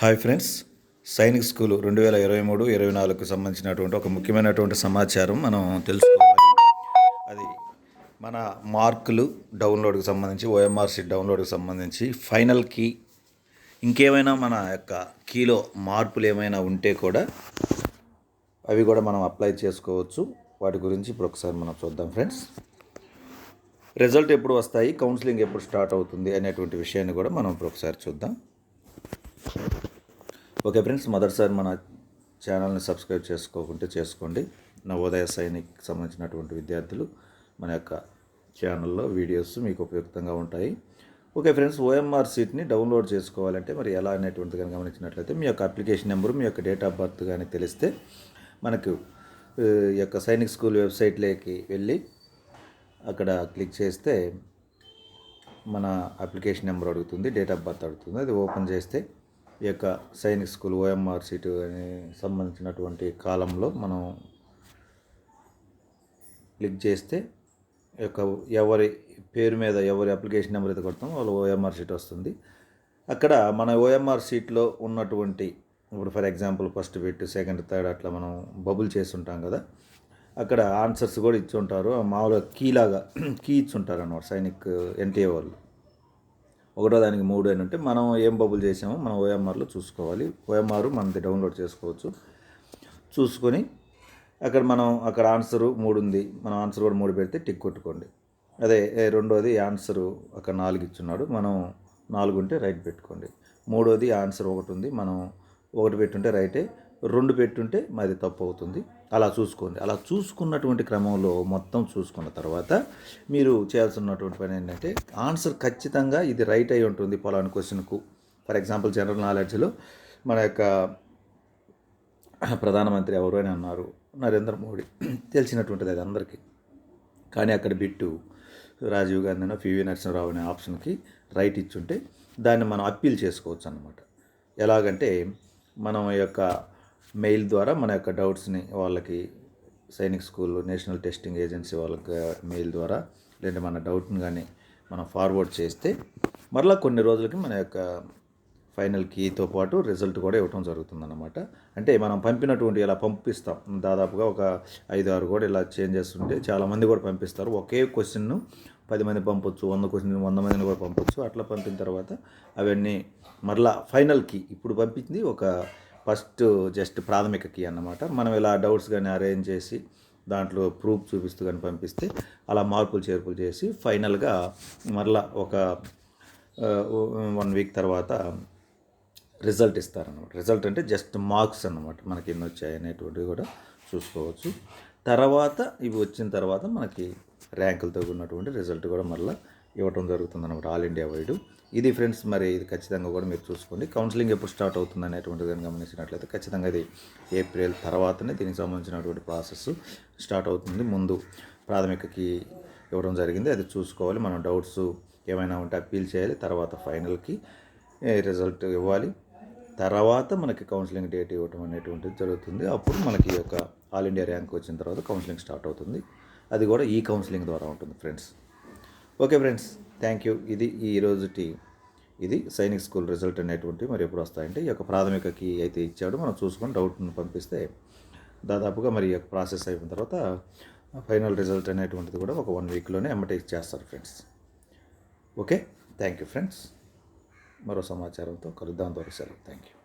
Hi friends. Sainik school రెండు వేల ఇరవై మూడు ఇరవై నాలుగుకు సంబంధించినటువంటి ఒక ముఖ్యమైనటువంటి సమాచారం మనం తెలుసుకోవాలి. అది మన మార్కులు డౌన్లోడ్కి సంబంధించి ఓఎంఆర్ షీట్ డౌన్లోడ్కి సంబంధించి ఫైనల్ కీ ఇంకేమైనా మన యొక్క కీలో మార్పులు ఏమైనా ఉంటే కూడా అవి కూడా మనం అప్లై చేసుకోవచ్చు. వాటి గురించి ఇప్పుడు ఒకసారి మనం చూద్దాం ఫ్రెండ్స్. రిజల్ట్ ఎప్పుడు వస్తాయి? కౌన్సిలింగ్ ఎప్పుడు స్టార్ట్ అవుతుంది? అనేటువంటి విషయాన్ని కూడా మనం ఇప్పుడు ఒకసారి చూద్దాం. ఓకే ఫ్రెండ్స్ మొదటిసారి మన ఛానల్ని సబ్స్క్రైబ్ చేసుకోకుంటే చేసుకోండి. నవోదయ సైనిక్ సంబంధించినటువంటి విద్యార్థులు మన యొక్క ఛానల్లో వీడియోస్ మీకు ఉపయుక్తంగా ఉంటాయి. ఓకే ఫ్రెండ్స్ ఓఎంఆర్ సీట్ని డౌన్లోడ్ చేసుకోవాలంటే మరి ఎలా అనేటువంటిది కానీ గమనించినట్లయితే మీ యొక్క అప్లికేషన్ నెంబరు మీ యొక్క డేట్ ఆఫ్ బర్త్ కానీ తెలిస్తే మనకు ఈ యొక్క సైనిక్ స్కూల్ వెబ్సైట్లోకి వెళ్ళి అక్కడ క్లిక్ చేస్తే మన అప్లికేషన్ నెంబర్ అడుగుతుంది డేట్ ఆఫ్ బర్త్ అడుగుతుంది. అది ఓపెన్ చేస్తే ఈ యొక్క సైనిక్ స్కూల్ ఓఎంఆర్ సీటు అని సంబంధించినటువంటి కాలంలో మనం క్లిక్ చేస్తే యొక్క ఎవరి పేరు మీద ఎవరి అప్లికేషన్ నెంబర్ అయితే కొడతామో వాళ్ళు ఓఎంఆర్ సీట్ వస్తుంది. అక్కడ మన ఓఎంఆర్ సీట్లో ఉన్నటువంటి ఇప్పుడు for example first bit second third అట్లా మనం బబుల్ చేసి ఉంటాం కదా అక్కడ ఆన్సర్స్ కూడా ఇచ్చి ఉంటారు. మామూలుగా కీలాగా కీ ఇచ్చుంటారు అన్నమాట సైనిక్ ఎన్టీఏ వాళ్ళు. ఒకటో దానికి మూడు అని ఉంటే మనం ఏం బబుల్ చేసామో మనం ఓఎంఆర్లో చూసుకోవాలి. ఓఎంఆర్ మనది డౌన్లోడ్ చేసుకోవచ్చు. చూసుకొని అక్కడ మనం అక్కడ ఆన్సరు మూడు ఉంది. మనం ఆన్సర్ కూడా మూడు పెడితే టిక్ కొట్టుకోండి. అదే రెండోది ఆన్సరు అక్కడ నాలుగు ఇచ్చున్నాడు. మనం నాలుగు ఉంటే రైట్ పెట్టుకోండి. మూడోది ఆన్సర్ ఒకటి ఉంది. మనం ఒకటి పెట్టుంటే రైటే. రెండు పెట్టుంటే మాది తప్పు అవుతుంది. అలా చూసుకోండి. అలా చూసుకున్నటువంటి క్రమంలో మొత్తం చూసుకున్న తర్వాత మీరు చేయాల్సినటువంటి పని ఏంటంటే ఆన్సర్ ఖచ్చితంగా ఇది రైట్ అయి ఉంటుంది పలానా క్వశ్చన్కు. ఫర్ ఎగ్జాంపుల్ జనరల్ నాలెడ్జ్లో మన యొక్క ప్రధానమంత్రి ఎవరు అని అన్నారు నరేంద్ర మోడీ. తెలిసినటువంటిది అది అందరికీ. కానీ అక్కడ బిట్టు రాజీవ్ గాంధీనో పివి నరసింహరావు అనే ఆప్షన్కి రైట్ ఇచ్చుంటే దాన్ని మనం అప్పీల్ చేసుకోవచ్చు అన్నమాట ఎలాగంటే మనం యొక్క మెయిల్ ద్వారా మన యొక్క డౌట్స్ని వాళ్ళకి Sainik school national testing agency వాళ్ళకి మెయిల్ ద్వారా లేదంటే మన డౌట్ని కానీ మనం ఫార్వర్డ్ చేస్తే మరలా కొన్ని రోజులకి మన యొక్క ఫైనల్ కీతో పాటు రిజల్ట్ కూడా ఇవ్వటం జరుగుతుందన్నమాట. అంటే మనం పంపినటువంటి ఇలా పంపిస్తాం. దాదాపుగా ఒక ఐదు ఆరు కూడా ఇలా చేంజ్ చేస్తుంటే చాలామంది కూడా పంపిస్తారు. ఒకే క్వశ్చన్ను పది మంది పంపొచ్చు వంద క్వశ్చన్ వంద మందిని కూడా పంపొచ్చు. అట్లా పంపిన తర్వాత అవన్నీ మరలా ఫైనల్ కీ ఇప్పుడు పంపించింది ఒక ఫస్ట్ జస్ట్ ప్రాథమిక కీ అన్నమాట. మనం ఇలా డౌట్స్ కానీ అరేంజ్ చేసి దాంట్లో ప్రూఫ్ చూపిస్తూ కానీ పంపిస్తే అలా మార్పులు చేర్పులు చేసి ఫైనల్గా మరలా ఒక వన్ వీక్ తర్వాత రిజల్ట్ ఇస్తారనమాట రిజల్ట్ అంటే జస్ట్ మార్క్స్ అన్నమాట మనకి ఎన్ని వచ్చాయి అనేటువంటివి కూడా చూసుకోవచ్చు. తర్వాత ఇవి వచ్చిన తర్వాత మనకి ర్యాంకులతో ఉన్నటువంటి రిజల్ట్ కూడా మళ్ళీ ఇవ్వటం జరుగుతుంది అనమాట ఆల్ ఇండియా వైడ్. ఇది ఫ్రెండ్స్ మరి ఇది ఖచ్చితంగా కూడా మీరు చూసుకోండి. కౌన్సిలింగ్ ఎప్పుడు స్టార్ట్ అవుతుంది అనేటువంటిది గమనించినట్లయితే ఖచ్చితంగా ఇది ఏప్రిల్ తర్వాతనే దీనికి సంబంధించినటువంటి ప్రాసెస్ స్టార్ట్ అవుతుంది. ముందు ప్రాథమికకి ఇవ్వడం జరిగింది. అది చూసుకోవాలి. మనం డౌట్స్ ఏమైనా ఉంటే అప్పీల్ చేయాలి. తర్వాత ఫైనల్కి రిజల్ట్ ఇవ్వాలి. తర్వాత మనకి కౌన్సిలింగ్ డేట్ ఇవ్వటం అనేటువంటిది జరుగుతుంది. అప్పుడు మనకి ఈ యొక్క ఆల్ ఇండియా ర్యాంక్ వచ్చిన తర్వాత కౌన్సిలింగ్ స్టార్ట్ అవుతుంది. అది కూడా ఈ కౌన్సిలింగ్ ద్వారా ఉంటుంది friends. Okay friends thank you ఇది ఈ రోజుటి ఇది సైనిక్ స్కూల్ రిజల్ట్ అనేటువంటి మరి ఎప్పుడు వస్తాయంటే ఈ యొక్క ప్రాథమికకి అయితే ఇచ్చాడు. మనం చూసుకొని డౌట్ను పంపిస్తే దాదాపుగా మరి ఈ యొక్క ప్రాసెస్ అయిపోయిన తర్వాత ఫైనల్ రిజల్ట్ అనేటువంటిది కూడా ఒక వన్ వీక్లోనే ఎమ్మటే ఇచ్చేస్తారు friends. Okay thank you friends. మరో సమాచారంతో కలుద్దాం దొరకసారి థ్యాంక్ యూ